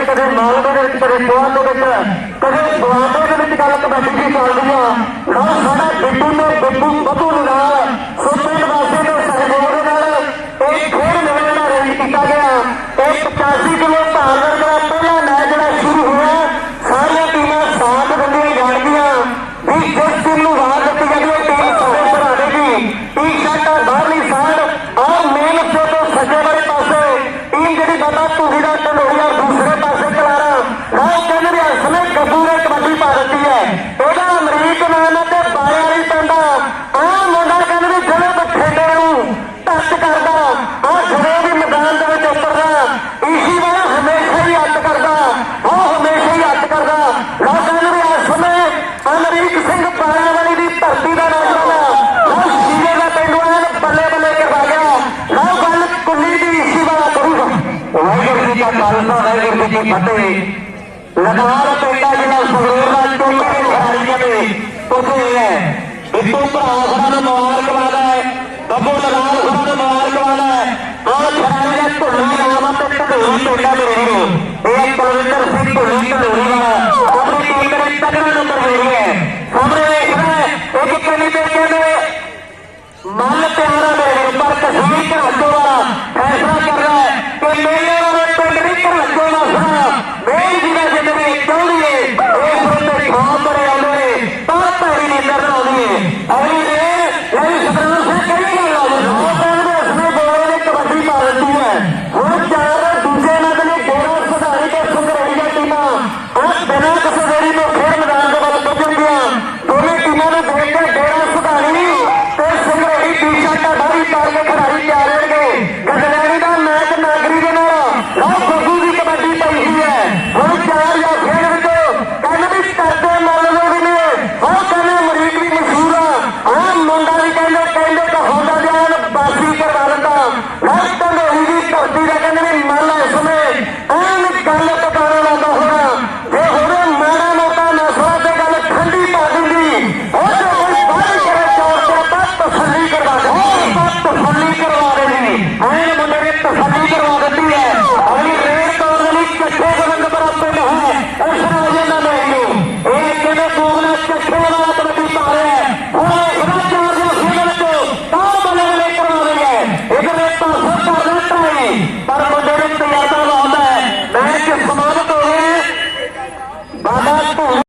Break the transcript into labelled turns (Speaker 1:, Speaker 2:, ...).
Speaker 1: ਵਿੱਚ ਕਦੇ ਮਾਲਵੇ ਦੇ ਵਿੱਚ, ਕਦੇ ਸੋਹਣ ਦੇ ਵਿੱਚ, ਕਦੇ ਦੁਆਬੇ ਦੇ ਵਿੱਚ ਗੱਲ ਕਬੱਡੀ ਦੀ ਚੱਲਦੀ ਆ। ਲਓ ਸਾਡਾ ਬਿੱਟੂ ਨੇ ਬਿੱਟੂ ਬੱਬੂ ਨੂੰ ਨਾਲ ਸੋਪੇ ਵਾਸੀ ਦੇ ਸਹਿਯੋਗ ਦੇ ਨਾਲ ਇਹ ਖੇਡ ਨਵੇਂ ਦਾ ਅਰੇਂਜ ਕੀਤਾ ਗਿਆ। ਇਹ 85 ਕਿਲੋ ਭਾਰ ਵਰਗਾ ਪਹਿਲਾ ਮੈਚ ਜਿਹੜਾ ਸ਼ੁਰੂ ਹੋਇਆ, ਸਾਰੀਆਂ ਟੀਮਾਂ ਸਾਥ ਦਿੰਦੀਆਂ ਜਾਣਗੀਆਂ। ਵੀ ਜਿਸ ਟੀਮ ਨੂੰ ਵਾਰ सुनो वाहेगुरु जी की फतेह लखवाड़ा टोटा जिला सुगरूर टोटे के खिलाड़ियों ने कुछ है बिट्टू भरावा साहब ने मुबारकबाद है बब्बू लगाल साहब ने मुबारकबाद है और खिलाड़ियों को धुनी आवा तो धुनी टोटा में रही एक कुलविंदर सिंह धुनी का धुनी वाला अपनी टीम में तगड़ा नंबर ले रही है सामने देख रहे हैं एक कली में मन प्यारा मेरे पर तस्वीर का हड्डो वाला